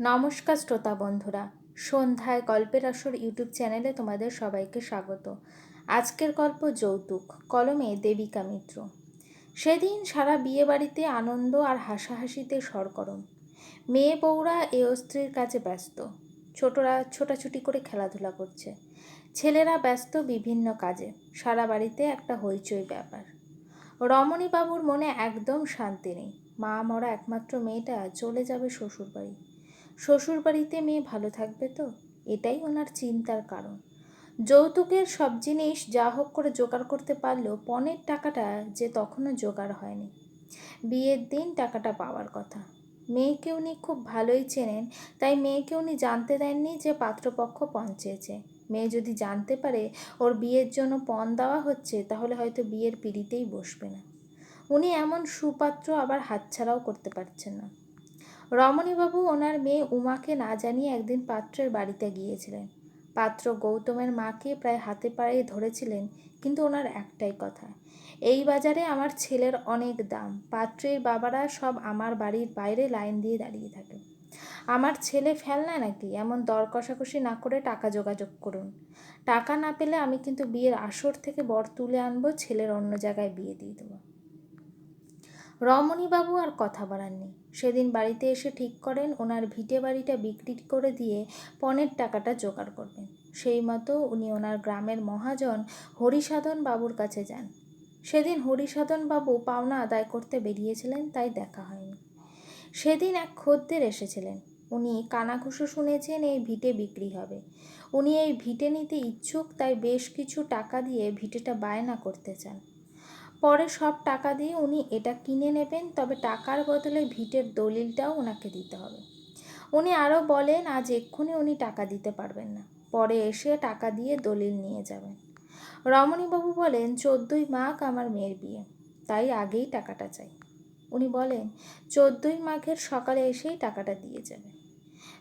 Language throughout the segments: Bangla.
নমস্কার শ্রোতা বন্ধুরা। সন্ধ্যায় গল্পের আসর ইউটিউব চ্যানেলে তোমাদের সবাইকে স্বাগত। আজকের গল্প যৌতুক, কলমে দেবিকা মিত্র। সেদিন সারা বিয়ে বাড়িতে আনন্দ আর হাসাহাসিতে সরগরম। মেয়ে বউরা এ স্ত্রীর কাজে ব্যস্ত। ছোটরা ছোটাছুটি করে খেলাধুলা করছে। ছেলেরা ব্যস্ত বিভিন্ন কাজে। সারা বাড়িতে একটা হইচই ব্যাপার। রমণীবাবুর মনে একদম শান্তি নেই। মা মরা একমাত্র মেয়েটা চলে যাবে শ্বশুরবাড়ি। শ্বশুরবাড়িতে মেয়ে ভালো থাকবে তো? এটাই ওনার চিন্তার কারণ। যৌতুকের সব জিনিস যা হোক করে জোগাড় করতে পারলেও পণের টাকাটা যে তখনও জোগাড় হয়নি। বিয়ের দিন টাকাটা পাওয়ার কথা। মেয়েকে উনি খুব ভালোই চেনেন, তাই মেয়েকে উনি জানতে দেননি যে পাত্রপক্ষ পণ চেয়েছে। মেয়ে যদি জানতে পারে ওর বিয়ের জন্য পণ দেওয়া হচ্ছে, তাহলে হয়তো বিয়ের পিড়িতেই বসবে না। উনি এমন সুপাত্র আবার হাতছাড়াও করতে পারছেন না। রমণীবাবু ওনার মেয়ে উমাকে না জানিয়ে একদিন পাত্রের বাড়িতে গিয়েছিলেন। পাত্র গৌতমের মাকে প্রায় হাতে পায়ে ধরেছিলেন, কিন্তু ওনার একটাই কথা, এই বাজারে আমার ছেলের অনেক দাম, পাত্রের বাবারা সব আমার বাড়ির বাইরে লাইন দিয়ে দাঁড়িয়ে থাকে। আমার ছেলে ফেলনা নাকি? এমন দর কষাকষি না করে টাকা যোগাযোগ করুন। টাকা না পেলে আমি কিন্তু বিয়ের আসর থেকে বর তুলে আনব, ছেলের অন্য জায়গায় বিয়ে দিয়ে দেবো। রমণীবাবু আর কথা বাড়াননি সেদিন বাড়িতে এসে ঠিক করেন, ওনার ভিটে বাড়িটা বিক্রি করে দিয়ে পণের টাকাটা জোগাড় করবেন। সেই মতো উনি ওনার গ্রামের মহাজন হরিসাধন বাবুর কাছে যান। সেদিন হরিসাধন বাবু পাওনা আদায় করতে বেরিয়েছিলেন, তাই দেখা হয়নি। সেদিন এক খদ্দের এসেছিলেন। উনি কানাঘুষো শুনেছেন এই ভিটে বিক্রি হবে। উনি এই ভিটে নিতে ইচ্ছুক, তাই বেশ কিছু টাকা দিয়ে ভিটেটা বায়না করতে চান। পরে সব টাকা দিয়ে উনি এটা কিনে নেবেন, তবে টাকার বদলে ভিটের দলিলটাও ওনাকে দিতে হবে। উনি আরও বলেন, আজ এক্ষুনি উনি টাকা দিতে পারবেন না। পরে এসে টাকা দিয়ে দলিল নিয়ে যাবেন। রমণীবাবু বলেন, চোদ্দোই মাঘ আমার মেয়ের বিয়ে, তাই আগেই টাকাটা চাই। উনি বলেন, চোদ্দোই মাঘের সকালে এসেই টাকাটা দিয়ে যাবে।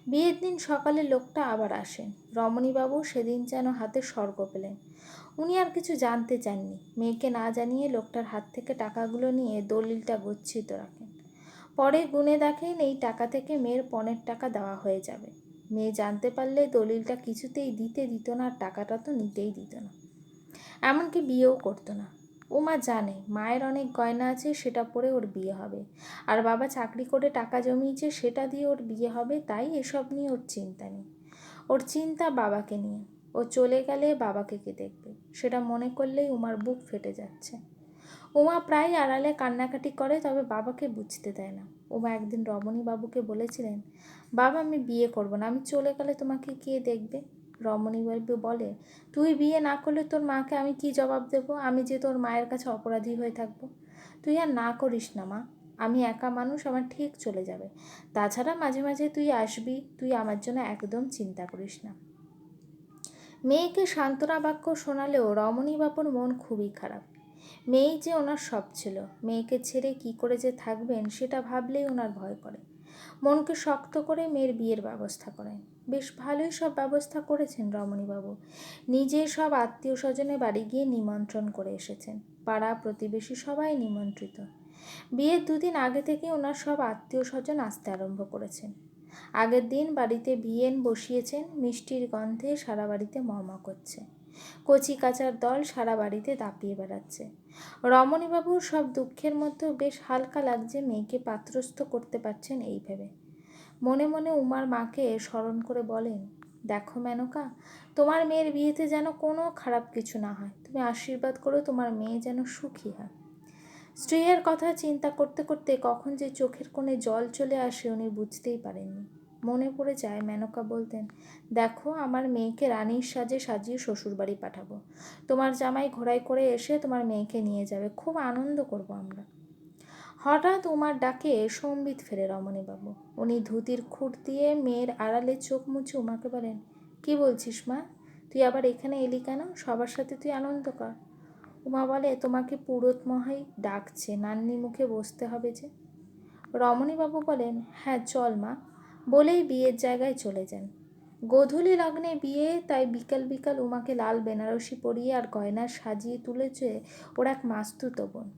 বিয়ের দিন সকালে লোকটা আবার আসেন। রমণীবাবু সেদিন যেন হাতে স্বর্গ পেলেন। উনি আর কিছু জানতে চাননি। মেয়েকে না জানিয়ে লোকটার হাত থেকে টাকাগুলো নিয়ে দলিলটা গচ্ছিত রাখেন। পরে গুনে দেখেন এই টাকা থেকে মেয়ের পণের টাকা দেওয়া হয়ে যাবে। মেয়ে জানতে পারলে দলিলটা কিছুতেই দিতে দিত না আর টাকাটা তো নিতেই দিত না। এমনকি বিয়েও করতো না। ও মা জানে মায়ের অনেক গয়না আছে, সেটা পরে ওর বিয়ে হবে। আর বাবা চাকরি করে টাকা জমিয়েছে, সেটা দিয়ে ওর বিয়ে হবে, তাই এসব নিয়ে ওর চিন্তা নেই। ওর চিন্তা বাবাকে নিয়ে। ও চলে গেলে বাবাকে কে দেখবে? সেটা মনে করলেই উমার বুক ফেটে যাচ্ছে। উমা প্রায় আড়ালে কান্নাকাটি করে, তবে বাবাকে বুঝতে দেয় না। উমা একদিন রমণী বাবুকে বলেছিলেন, বাবা, আমি বিয়ে করব না। আমি চলে গেলে তোমাকে কে দেখবে? রমণী বাবু বলে, তুই বিয়ে না করলে তোর মাকে আমি কি জবাব দেব? আমি যে তোর মায়ের কাছে অপরাধী হয়ে থাকব। তুই আর না করিস না মা, আমি একা মানুষ, আমার ঠিক চলে যাবে। তাছাড়া মাঝে মাঝে তুই আসবি, তুই আমার জন্য একদম চিন্তা করিস না মেয়েকে সান্ত্বনা বাক্য শোনালেও রমণী বাপুর মন খুবই খারাপ। মেয়েই যে ওনার সব ছিল, মেয়েকে ছেড়ে কি করে যে থাকবেন, সেটা ভাবলেই ওনার ভয় করে। মনকে শক্ত করে মেয়ের বিয়ের ব্যবস্থা করেন। বেশ ভালোই সব ব্যবস্থা করেছেন রমণীবাবু। নিজে সব আত্মীয় স্বজনে বাড়ি গিয়ে নিমন্ত্রণ করে এসেছেন। পাড়া প্রতিবেশী সবাই নিমন্ত্রিত। বিয়ের দুদিন আগে থেকে ওনার সব আত্মীয় স্বজন আসতে আরম্ভ করেছেন। আগের দিন বাড়িতে বিয়েন বসিয়েছেন, মিষ্টির গন্ধে সারা বাড়িতে মমা করছে। কচি কাচার দল সারা বাড়িতে দাপিয়ে বেড়াচ্ছে। রমণীবাবুর সব দুঃখের মধ্যেও বেশ হালকা লাগছে মেয়েকে পাত্রস্থ করতে পারছেন এই ভেবে। মনে মনে উমার মাকে স্মরণ করে বলেন, দেখো মেনকা, তোমার মেয়ের বিয়েতে যেন কোনো খারাপ কিছু না হয়। তুমি আশীর্বাদ করো তোমার মেয়ে যেন সুখী হয়। স্ত্রীর কথা চিন্তা করতে করতে কখন যে চোখের কোণে জল চলে আসে উনি বুঝতেই পারেননি। মনে পড়ে যায় মেনকা বলতেন, দেখো, আমার মেয়েকে রানীর সাজে সাজিয়ে শ্বশুরবাড়ি পাঠাবো। তোমার জামাই ঘোড়াই করে এসে তোমার মেয়েকে নিয়ে যাবে, খুব আনন্দ করব আমরা। হঠাৎ উমার ডাকে সম্বিত ফেরে রমণীবাবু। উনি ধুতির খুঁট দিয়ে মেয়ের আড়ালে চোখ মুছে উমাকে বলেন, কি বলছিস মা? তুই আবার এখানে এলি কেন? সবার সাথে তুই আনন্দ কর। উমা বলে, তোমাকে পুরোত মহাই ডাকছে, নান্নি মুখে বসতে হবে যে। রমণীবাবু বলেন হ্যাঁ চল মা। বলেই বিয়ের জায়গায় চলে যান। গোধূলি লগ্নে বিয়ে, তাই বিকাল বিকাল উমাকে লাল বেনারসি পরিয়ে আর গয়নার সাজিয়ে তুলেছে ওর এক মাস্তুত বোন।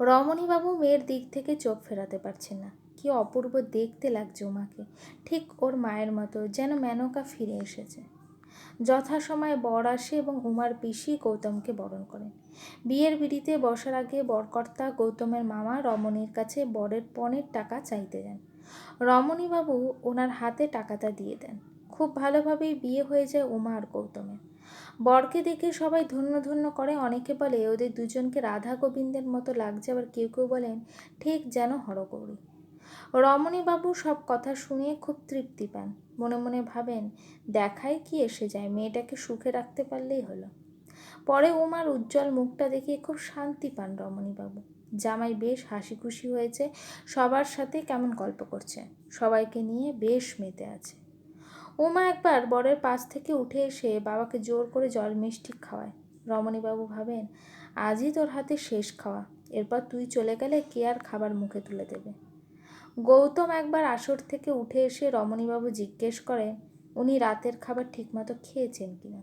রমণীবাবু মেয়ের দিক থেকে চোখ ফেরাতে পারছেন না। কি অপূর্ব দেখতে লাগছে উমাকে। ঠিক ওর মায়ের মতো যেন মেনকা ফিরে এসেছে। যথাসময়ে বর আসে এবং উমার পিসি গৌতমকে বরণ করেন। বিয়ের বিড়িতে বসার আগে বরকর্তা গৌতমের মামা রমণীর কাছে বরের পণের টাকা চাইতে যান। রমণীবাবু ওনার হাতে টাকাটা দিয়ে দেন। খুব ভালোভাবেই বিয়ে হয়ে যায় উমা আর গৌতমের বরকে দেখে সবাই ধন্য ধন্য করে, অনেকে বলে, ওদের দুজনকে রাধা গোবিন্দের মতো লাগছে। আবার কেউ কেউ বলেন, ঠিক যেন হরগৌরী। রমণীবাবু সব কথা শুনে খুব তৃপ্তি পান। মনে মনে ভাবেন, দেখায় কি এসে যায়, মেয়েটাকে সুখে রাখতে পারলেই হলো। পরে উমার উজ্জ্বল মুখটা দেখে খুব শান্তি পান রমণীবাবু। জামাই বেশ হাসি খুশি হয়েছে, সবার সাথে কেমন গল্প করছে, সবাইকে নিয়ে বেশ মেতে আছে। উমা একবার বরের পাশ থেকে উঠে এসে বাবাকে জোর করে জল মিষ্টি খাওয়ায়। রমণীবাবু ভাবেন, আজই তোর হাতে শেষ খাওয়া, এরপর তুই চলে গেলে কে আর খাবার মুখে তুলে দেবে? গৌতম একবার আসর থেকে উঠে এসে রমণীবাবু জিজ্ঞেস করে, উনি রাতের খাবার ঠিকমতো খেয়েছেন কিনা?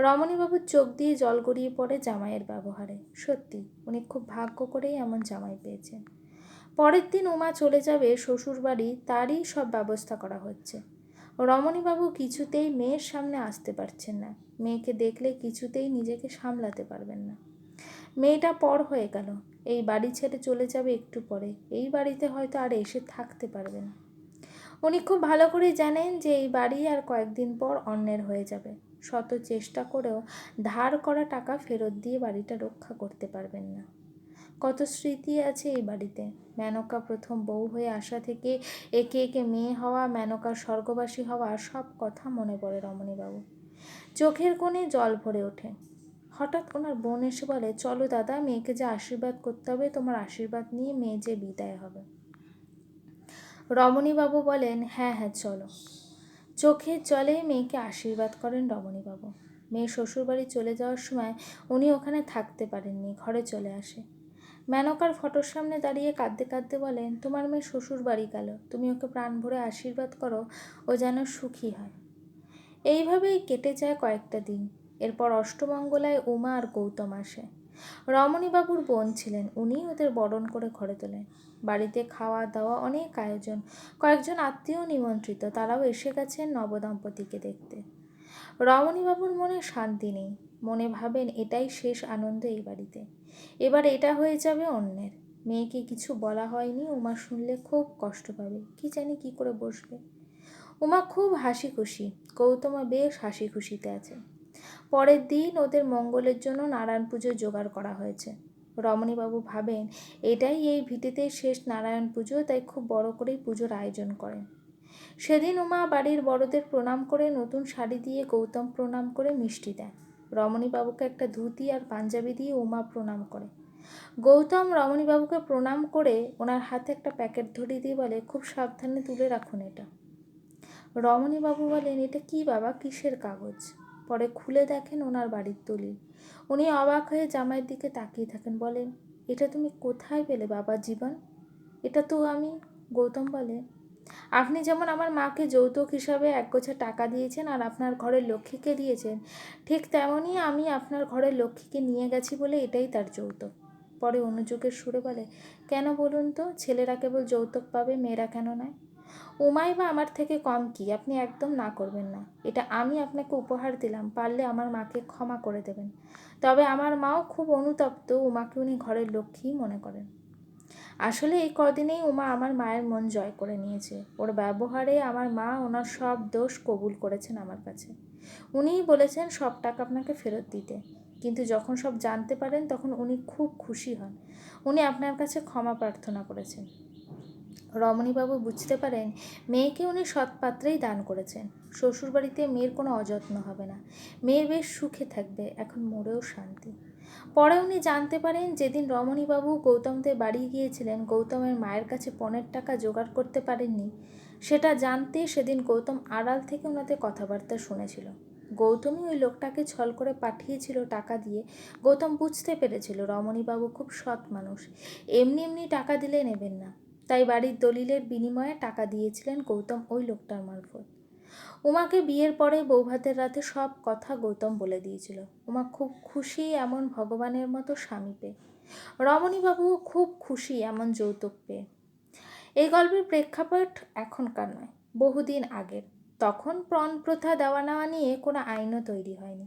রমণীবাবুর চোখ দিয়ে জল গড়িয়ে পড়ে জামাইয়ের ব্যবহারে। সত্যি, উনি খুব ভাগ্য করেই এমন জামাই পেয়েছেন। পরের দিন উমা চলে যাবে শ্বশুরবাড়ি, তারই সব ব্যবস্থা করা হচ্ছে। রমণীবাবু কিছুতেই মেয়ের সামনে আসতে পারছেন না। মেয়েকে দেখলে কিছুতেই নিজেকে সামলাতে পারবেন না। মেয়েটা পর হয়ে গেল। এই বাড়ি ছেড়ে চলে যাবে একটু পরে। এই বাড়িতে হয়তো আর এসে থাকতে পারবে না। উনি খুব ভালো করে জানেন যে এই বাড়ি আর কয়েকদিন পর অন্যের হয়ে যাবে। শত চেষ্টা করেও ধার করা টাকা ফেরত দিয়ে বাড়িটা রক্ষা করতে পারবেন না। কত স্মৃতি আছে এই বাড়িতে। মেনকা প্রথম বউ হয়ে আসা থেকে একে একে মেয়ে হওয়া, মেনকার স্বর্গবাসী হওয়া সব কথা মনে পড়ে রমণীবাবু। চোখের কোণে জল ভরে ওঠে। হঠাৎ ওনার বোন এসে বলে, চলো দাদা, মেয়েকে যে আশীর্বাদ করতে হবে, তোমার আশীর্বাদ নিয়ে মেয়ে যে বিদায় হবে। রমণীবাবু বলেন হ্যাঁ হ্যাঁ চলো। চোখের জলে মেয়েকে আশীর্বাদ করেন রমণীবাবু। মেয়ে শ্বশুরবাড়ি চলে যাওয়ার সময় উনি ওখানে থাকতে পারেননি, ঘরে চলে আসে। মেনকার ফটোর সামনে দাঁড়িয়ে কাঁদতে কাঁদতে বলেন, তোমার মেয়ে শ্বশুর বাড়ি গেল, তুমি ওকে প্রাণ ভরে আশীর্বাদ করো, ও যেন সুখী হয়। এইভাবেই কেটে যায় কয়েকটা দিন। এরপর অষ্টমঙ্গলায় উমা আর গৌতম আসে। রমণীবাবুর বোন ছিলেন। উনি ওদের বরণ করে ঘরে তোলেন। বাড়িতে খাওয়া দাওয়া অনেক আয়োজন। কয়েকজন আত্মীয় নিমন্ত্রিত। তারাও এসে গেছেন নবদম্পতিকে দেখতে। রমণীবাবুর মনে শান্তি নেই। মনে ভাবেন এটাই শেষ আনন্দ এই বাড়িতে। এবার এটা হয়ে যাবে অন্যের। মেয়েকে কিছু বলা হয়নি। উমা শুনলে খুব কষ্ট পাবে। কি জানি কি করে বসবে। উমা খুব হাসি খুশি গৌতমা বেশ হাসি খুশিতে আছে। পরের দিন ওদের মঙ্গলের জন্য নারায়ণ পুজো জোগাড় করা হয়েছে। রমণীবাবু ভাবেন, এটাই এই ভিটেতে শেষ নারায়ণ পুজো, তাই খুব বড় করেই পুজোর আয়োজন করেন। সেদিন উমা বাড়ির বড়দের প্রণাম করে নতুন শাড়ি দিয়ে গৌতম প্রণাম করে মিষ্টি দেয় রমণীবাবুকে একটা ধুতি আর পাঞ্জাবি দিয়ে উমা প্রণাম করে। গৌতম রমণীবাবুকে প্রণাম করে ওনার হাতে একটা প্যাকেট ধরিয়ে দিয়ে বলে, খুব সাবধানে তুলে রাখুন এটা। রমণীবাবু বলেন, এটা কি বাবা? কিসের কাগজ? পরে খুলে দেখেন ওনার বাড়ির দলিল। উনি অবাক হয়ে জামাইয়ের দিকে তাকিয়ে থাকেন, বলেন, এটা তুমি কোথায় পেলে বাবা জীবন? এটা তো আমি, গৌতম বলে। আপনি যেমন আমার মাকে যৌতুক হিসাবে এক গোছা টাকা দিয়েছেন আর আপনার ঘরের লক্ষ্মীকে দিয়েছেন, ঠিক তেমনই আমি আপনার ঘরের লক্ষ্মীকে নিয়ে গেছি বলে এটাই তার যৌতুক। পরে অনুযোগের সুরে বলে, কেন বলুন তো, ছেলেরা কেবল যৌতুক পাবে, মেয়েরা কেন নয়? উমাই বা আমার থেকে কম কি? আপনি একদম না করবেন না। এটা আমি আপনাকে উপহার দিলাম, পারলে আমার মাকে ক্ষমা করে দেবেন। তবে আমার মাও খুব অনুতপ্ত উমাকে উনি ঘরের লক্ষ্মীই মনে করেন। আসলে এই কদিনেই উমা আমার মায়ের মন জয় করে নিয়েছে। ওর ব্যবহারে আমার মা ওনার সব দোষ কবুল করেছেন আমার কাছে। উনিই বলেছেন সব টাকা আপনাকে ফেরত দিতে। কিন্তু যখন সব জানতে পারেন, তখন উনি খুব খুশি হন। উনি আপনার কাছে ক্ষমা প্রার্থনা করেছেন। রমণীবাবু বুঝতে পারেন, মেয়েকে উনি সৎপাত্রেই দান করেছেন। শ্বশুরবাড়িতে মেয়ের কোনো অযত্ন হবে না। মেয়ে বেশ সুখে থাকবে, এখন মরেও শান্তি। পরে উনি জানতে পারেন, যেদিন রমণীবাবু গৌতমদের বাড়ি গিয়েছিলেন, গৌতমের মায়ের কাছে পণের টাকা জোগাড় করতে পারেননি। সেটা জানতে সেদিন গৌতম আড়াল থেকে ওনাদের কথাবার্তা শুনেছিল। গৌতমই ওই লোকটাকে ছল করে পাঠিয়েছিল টাকা দিয়ে। গৌতম বুঝতে পেরেছিল, রমণীবাবু খুব সৎ মানুষ। এমনি এমনি টাকা দিলে নেবেন না। তাই বাড়ির দলিলের বিনিময়ে টাকা দিয়েছিলেন গৌতম ওই লোকটার মারফত। উমাকে বিয়ের পরে বৌভাতের রাতে সব কথা গৌতম বলে দিয়েছিল। উমা খুব খুশি এমন ভগবানের মতো স্বামী পেয়ে। রমণীবাবুও খুব খুশি এমন যৌতুক পেয়ে। এই গল্পের প্রেক্ষাপট এখনকার নয়, বহুদিন আগের। তখন প্রণ প্রথা দেওয়া নেওয়া নিয়ে কোনো আইনও তৈরি হয়নি।